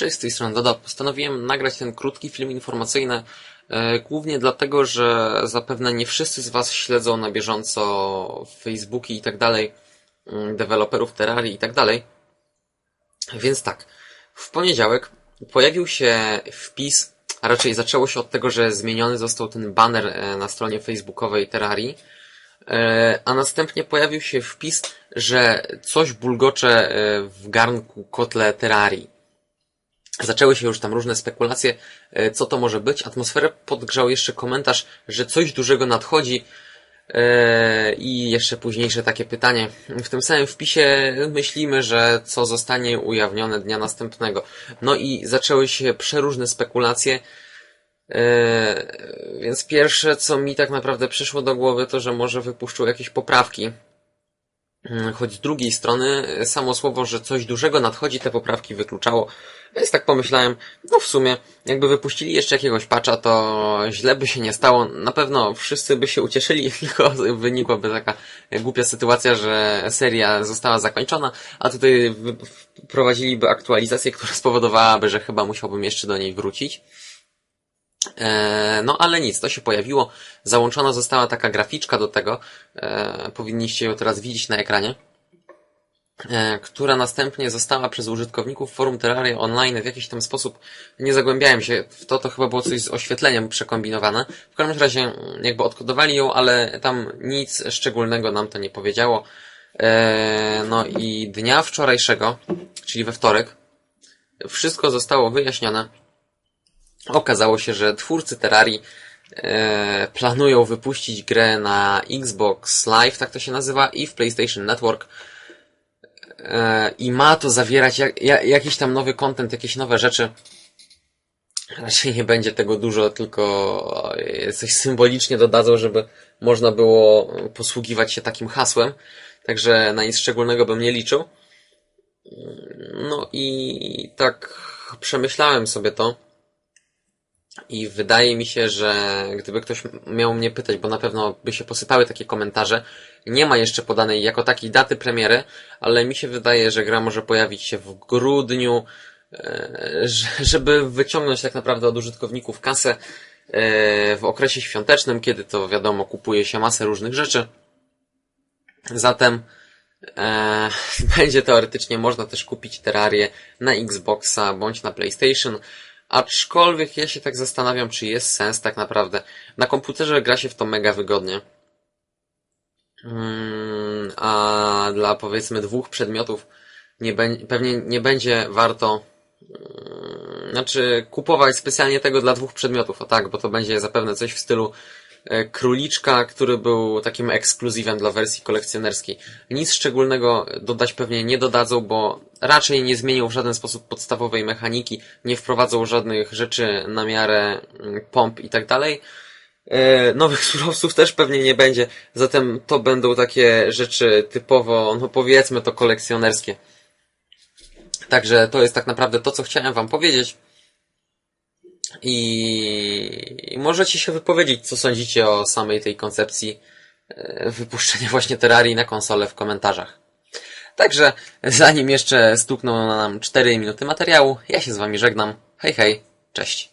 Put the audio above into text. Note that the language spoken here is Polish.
Cześć, z tej strony Doda. Postanowiłem nagrać ten krótki film informacyjny, e, głównie dlatego, że zapewne nie wszyscy z Was śledzą na bieżąco Facebooki i tak dalej, mm, deweloperów Terrarii i tak dalej. Więc tak, w poniedziałek pojawił się wpis, a raczej zaczęło się od tego, że zmieniony został ten banner e, na stronie facebookowej Terrarii, e, a następnie pojawił się wpis, że coś bulgocze w garnku kotle Terrarii. Zaczęły się już tam różne spekulacje, e, co to może być. Atmosferę podgrzał jeszcze komentarz, że coś dużego nadchodzi. E, I jeszcze późniejsze takie pytanie. W tym samym wpisie myślimy, że co zostanie ujawnione dnia następnego. No i zaczęły się przeróżne spekulacje. E, Więc pierwsze, co mi tak naprawdę przyszło do głowy, to, że może wypuszczą jakieś poprawki. Mm, Choć z drugiej strony, e, samo słowo, że coś dużego nadchodzi, te poprawki wykluczało. Więc tak pomyślałem, no w sumie, jakby wypuścili jeszcze jakiegoś patcha, to źle by się nie stało. Na pewno wszyscy by się ucieszyli, tylko wynikłaby taka głupia sytuacja, że seria została zakończona, a tutaj wprowadziliby aktualizację, która spowodowałaby, że chyba musiałbym jeszcze do niej wrócić. E, No ale nic, to się pojawiło. Załączona została taka graficzka do tego. E, powinniście ją teraz widzieć na ekranie. E, która następnie została przez użytkowników forum Terraria Online w jakiś tam sposób, nie zagłębiałem się w to, to chyba było coś z oświetleniem przekombinowane. W każdym razie mm, jakby odkodowali ją, ale tam nic szczególnego nam to nie powiedziało. No i dnia wczorajszego, czyli we wtorek, wszystko zostało wyjaśnione. Okazało się, że twórcy Terrarii e, planują wypuścić grę na Xbox Live, tak to się nazywa, i w PlayStation Network. E, I ma to zawierać jak, ja, jakiś tam nowy content, jakieś nowe rzeczy. Raczej nie będzie tego dużo, tylko e, coś symbolicznie dodadzą, żeby można było posługiwać się takim hasłem. Także na nic szczególnego bym nie liczył. No i tak przemyślałem sobie to. I wydaje mi się, że gdyby ktoś miał mnie pytać, bo na pewno by się posypały takie komentarze, nie ma jeszcze podanej jako takiej daty premiery, ale mi się wydaje, że gra może pojawić się w grudniu, e, że- żeby wyciągnąć tak naprawdę od użytkowników kasę e, w okresie świątecznym, kiedy to wiadomo kupuje się masę różnych rzeczy. Zatem e, będzie teoretycznie można też kupić Terrarię na Xboxa bądź na PlayStation. Aczkolwiek ja się tak zastanawiam, czy jest sens tak naprawdę. Na komputerze gra się w to mega wygodnie. Mm, a dla powiedzmy dwóch przedmiotów nie pewnie nie będzie warto mm, znaczy kupować specjalnie tego dla dwóch przedmiotów, o tak, bo to będzie zapewne coś w stylu e, króliczka, który był takim ekskluzywem dla wersji kolekcjonerskiej. Nic szczególnego dodać pewnie nie dodadzą, bo raczej nie zmienią w żaden sposób podstawowej mechaniki, nie wprowadzą żadnych rzeczy na miarę mm, pomp i tak dalej. E, Nowych surowców też pewnie nie będzie, zatem to będą takie rzeczy typowo, no powiedzmy to kolekcjonerskie. Także to jest tak naprawdę to, co chciałem Wam powiedzieć. I możecie się wypowiedzieć, co sądzicie o samej tej koncepcji e, wypuszczenia właśnie Terrarii na konsolę w komentarzach. Także, zanim jeszcze stukną nam 4 minuty materiału, ja się z Wami żegnam. Hej, hej, cześć.